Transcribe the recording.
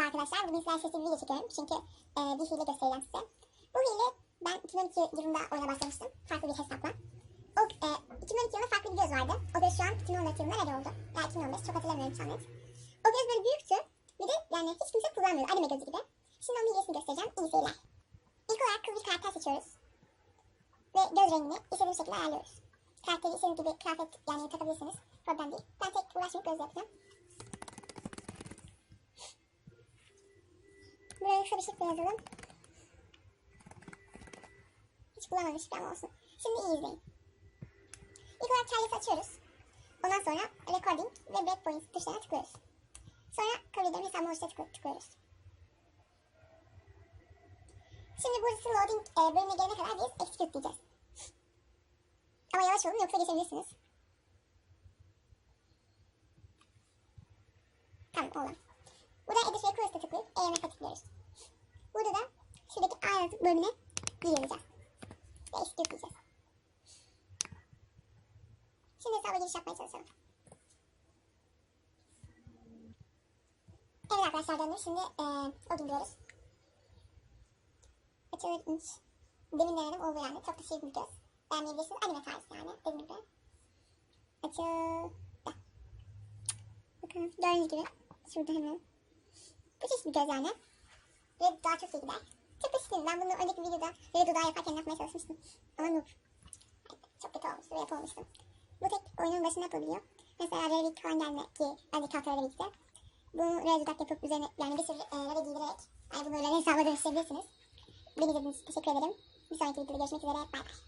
Merhaba arkadaşlar. Bugün sizlerle sesli bir video çekiyorum. Çünkü e, bir hile göstereceğim size. Bu hile ben 2012 yılında oyuna başlamıştım. Farklı bir hesapla. O, e, 2012 yılında farklı bir göz vardı. O göz şu an 2014 yılında nerede oldu? Ya 2015 çok hatırlamıyorum şu an net. O göz böyle büyüktü. Bir de yani hiç kimse kullanmıyordu. Anime gözü gibi. Şimdi onun hilesini göstereceğim. İyi seyirler. İlk olarak kız bir karakter seçiyoruz. Ve göz rengini istediğimiz şekilde ayarlıyoruz. Karakteri istediğiniz gibi kıyafet yani takabilirsiniz. Problem değil. Ben tek uğraşmayıp göz yapacağım. Buraya bir şekilde yazalım. Hiç bulamamış ama olsun. Şimdi iyi izleyin. İlk olarak Charles'ı açıyoruz. Ondan sonra Recording ve Breakpoint tuşlarına tıklıyoruz. Sonra kabul ederim hesabı oluştura tıklı- tıklıyoruz. Şimdi burası loading e, bölümüne gelene kadar biz execute diyeceğiz. Ama yavaş olun yoksa geçebilirsiniz. Tamam oldu. Burada Edit ve Clos'a tıklayıp EMF'e tıklıyoruz. Burada da şuradaki aynı bölümüne gireceğiz. Execute diyeceğiz. Şimdi hesaba giriş yapmaya çalışalım. Evet arkadaşlar döndüm. Şimdi e, o gün diyoruz. Açılırmış. Demin denedim oldu yani. Çok da şey bir göz. Beğenmeyebilirsiniz. Anime tarzı yani. Dediğim gibi. Açıldı. Bakın gördüğünüz gibi. Şurada hemen. Bu çeşit bir göz yani. Ve daha çok iyi gider. Değil. Ben bunu önceki videoda video daha yaparken yapmaya çalışmıştım. Ama noob. Çok kötü olmuştu ve yapamamıştım. Bu tek oyunun başında yapabiliyor. Mesela Revit falan gelme ki önceki haftalarda birlikte. Bunu Revidat yapıp üzerine yani bir sürü e, Revit giydirerek yani bunu öyle hesaba dönüştürebilirsiniz. Beni izlediğiniz için teşekkür ederim. Bir sonraki videoda görüşmek üzere. Bay bay.